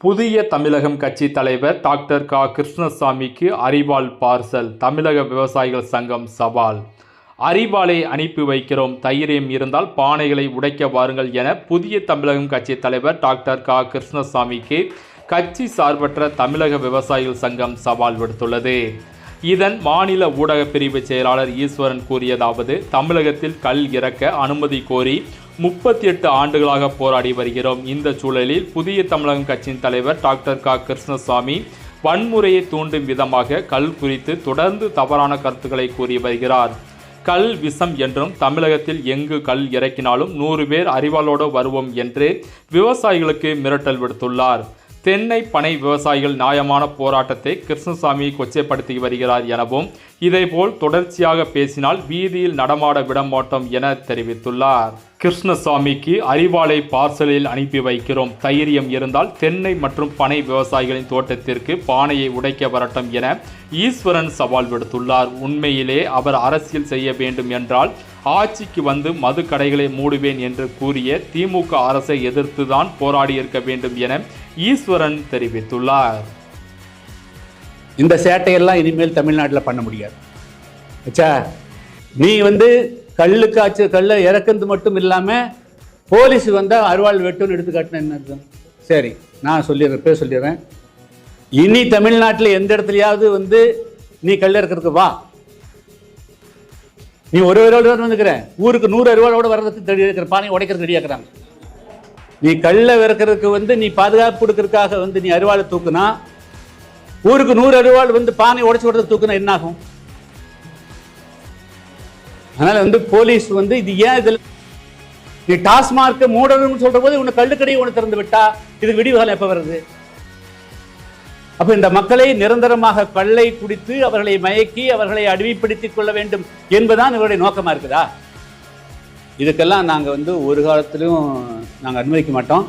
புதிய தமிழகம் கட்சி தலைவர் டாக்டர் க. கிருஷ்ணசாமிக்கு அரிவாள் பார்சல் தமிழக விவசாயிகள் சங்கம் சவால். அரிவாளை அனுப்பி வைக்கிறோம் தைரியம் இருந்தால் பானைகளை உடைக்க வாருங்கள் என புதிய தமிழகம் கட்சி தலைவர் டாக்டர் க. கிருஷ்ணசாமிக்கு கட்சி சார்பற்ற தமிழக விவசாயிகள் சங்கம் சவால் விடுத்துள்ளது. இதன் மாநில ஊடக பிரிவு செயலாளர் ஈஸ்வரன் கூறியதாவது தமிழகத்தில் கல் இறக்க அனுமதி கோரி முப்பத்தி எட்டு ஆண்டுகளாக போராடி வருகிறோம். இந்த சூழலில் புதிய தமிழகம் கட்சியின் தலைவர் டாக்டர் க. கிருஷ்ணசாமி வன்முறையை தூண்டும் விதமாக கல் குறித்து தொடர்ந்து தவறான கருத்துக்களை கூறி வருகிறார். கல் விஷம் என்றும் தமிழகத்தில் எங்கு கல் இறக்கினாலும் நூறு பேர் அறிவாளோடு வருவோம் என்று விவசாயிகளுக்கு மிரட்டல் விடுத்துள்ளார். தென்னை பனை விவசாயிகள் நியாயமான போராட்டத்தை கிருஷ்ணசாமி கொச்சைப்படுத்தி வருகிறார் எனவும் இதேபோல் தொடர்ச்சியாக பேசினால் வீதியில் நடமாட விடமாட்டோம் என தெரிவித்துள்ளார். கிருஷ்ணசாமிக்கு அறிவாலை பார்சலில் அனுப்பி வைக்கிறோம். தைரியம் இருந்தால் தென்னை மற்றும் பனை விவசாயிகளின் தோட்டத்திற்கு பானையை உடைக்க வரட்டும் என ஈஸ்வரன் சவால் விடுத்துள்ளார். உண்மையிலே அவர் அரசியல் செய்ய வேண்டும் என்றால் ஆட்சிக்கு வந்து மது கடைகளை மூடுவேன் என்று கூறிய திமுக அரசை எதிர்த்துதான் போராடி இருக்க வேண்டும் என ஈஸ்வரன் தெரிவித்துள்ளார். இந்த சேட்டையெல்லாம் இனிமேல் தமிழ்நாட்டில் பண்ண முடியாது. நீ வந்து கல்லு ஆச்சு கல்லை இறக்குறது மட்டும் இல்லாமல் போலீஸ் வந்தால் அருவாள் வெட்டுன்னு எடுத்து காட்டினேன் அர்த்தம்? சரி நான் சொல்லிடுறேன் பேர் சொல்லிடுறேன். இனி தமிழ்நாட்டில் எந்த இடத்துலையாவது வந்து நீ கல் இறக்கிறதுக்கு வா. நீ ஒரு அருவாள் தான் வந்துக்கிற? ஊருக்கு நூறு அருவாளோட வர்றதுக்கு ரெடி இருக்கிற பானை உடைக்கிறது ரெடியாக்குறாங்க இருக்கிறாங்க நீ கல்லை இறக்கிறதுக்கு வந்து நீ பாதுகாப்பு கொடுக்கறதுக்காக வந்து நீ அருவாளை தூக்குனா ஊருக்கு நூறு அருவாள் வந்து பானை உடைச்சி விடுறது தூக்குனா என்ன ஆகும்? அதனால வந்து போலீஸ் வந்து இது ஏன் இதில் நீ டாஸ்மார்க் மூடணும்னு சொல்ற போது உன்னை கள்ளுக்கடையை ஒன்று திறந்து விட்டா இது விடிவுகாலம் எப்ப வருது? அப்ப இந்த மக்களை நிரந்தரமாக கள்ளை குடித்து அவர்களை மயக்கி அவர்களை அடிமைப்படுத்திக் கொள்ள வேண்டும் என்பதுதான் இவருடைய நோக்கமா இருக்குதா? இதுக்கெல்லாம் நாங்க வந்து ஒரு காலத்திலும் நாங்கள் அனுமதிக்க மாட்டோம்.